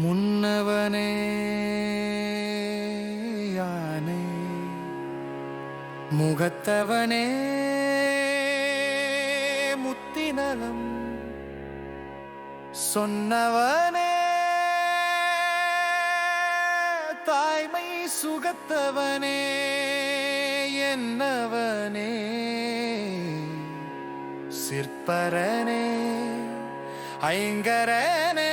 முன்னவனே யானே முகத்தவனே முத்தினலம் சொன்னவனே தாய்மை சுகத்தவனே என்னவனே சிற்பரனே ஐங்கரனே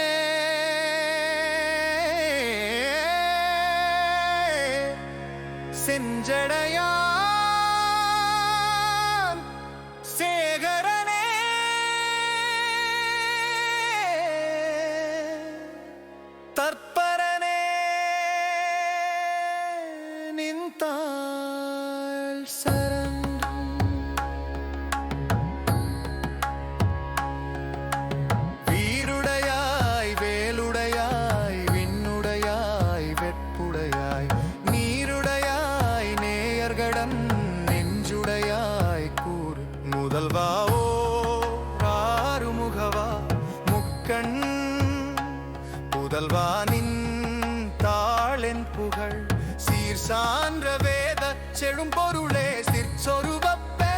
புகழ்வானின் தாளென் புகழ். சீர் சான்ற வேத செழும்பொருளே சிற்சொருவப்பே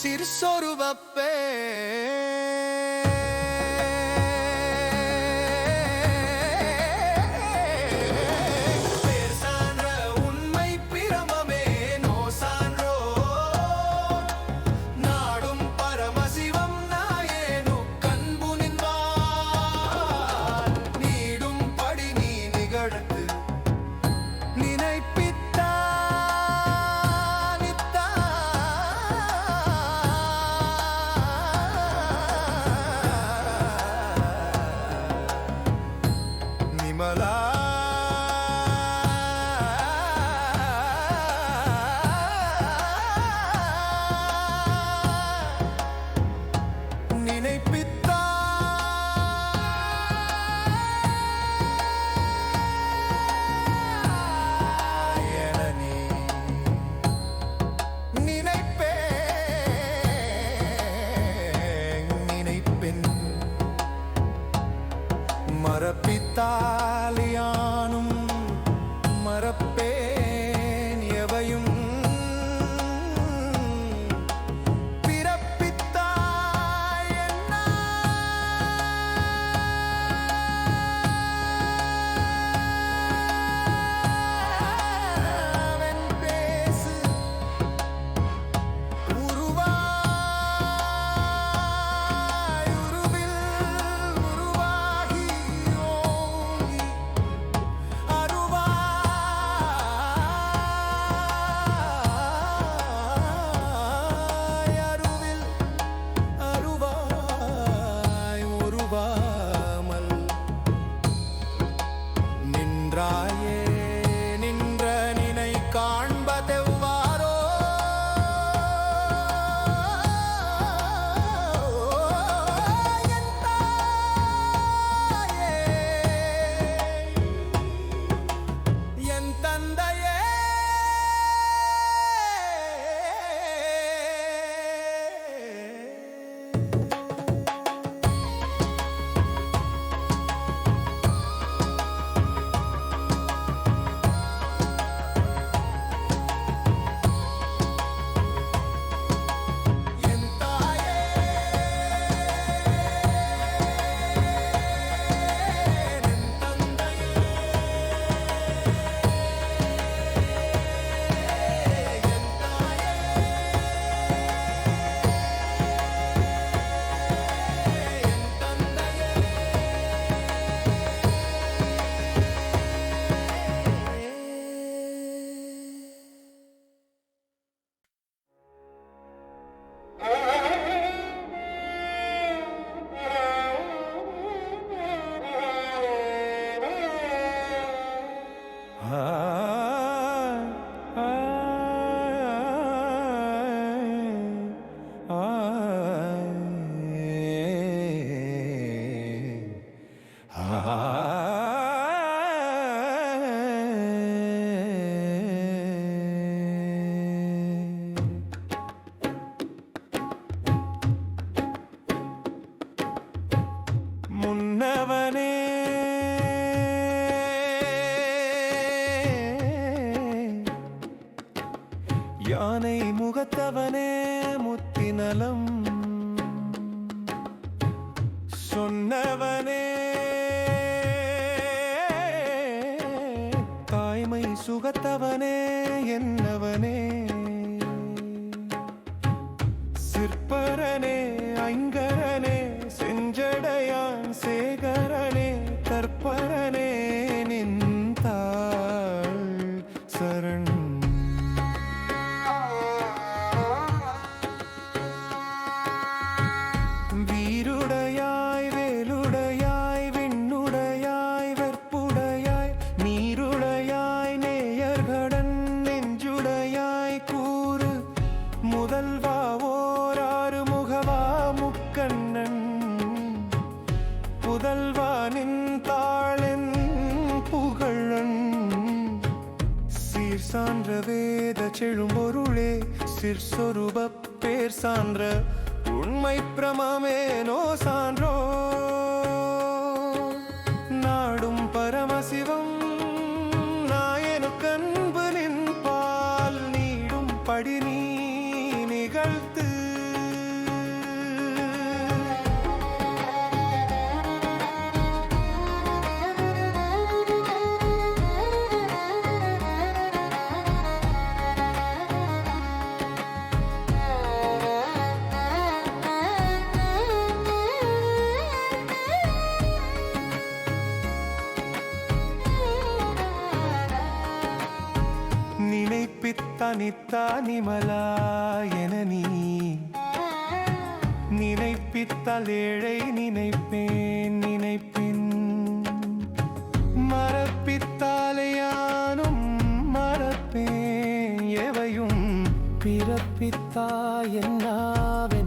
சிற்சொருவப்பே Malala. மரப்பித்தாலியான் தந்தையே. சொன்னவனே தாய்மை சுகத்தவனே. முதல்வானின் தாளின் புகழன். சீர் சான்ற வேத செழும்பொருளே சிற் சொருப பேர் சான்ற உண்மை பிரமமேனோ சான்றோ நினைப்பித்தனித்தா என நீ நினைப்பித்தால் ஏழை நினைப்பேன் நினைப்பின். மறப்பித்தாலே யானும் மறப்பேன் எவையும் பிறப்பித்தா என்னாவே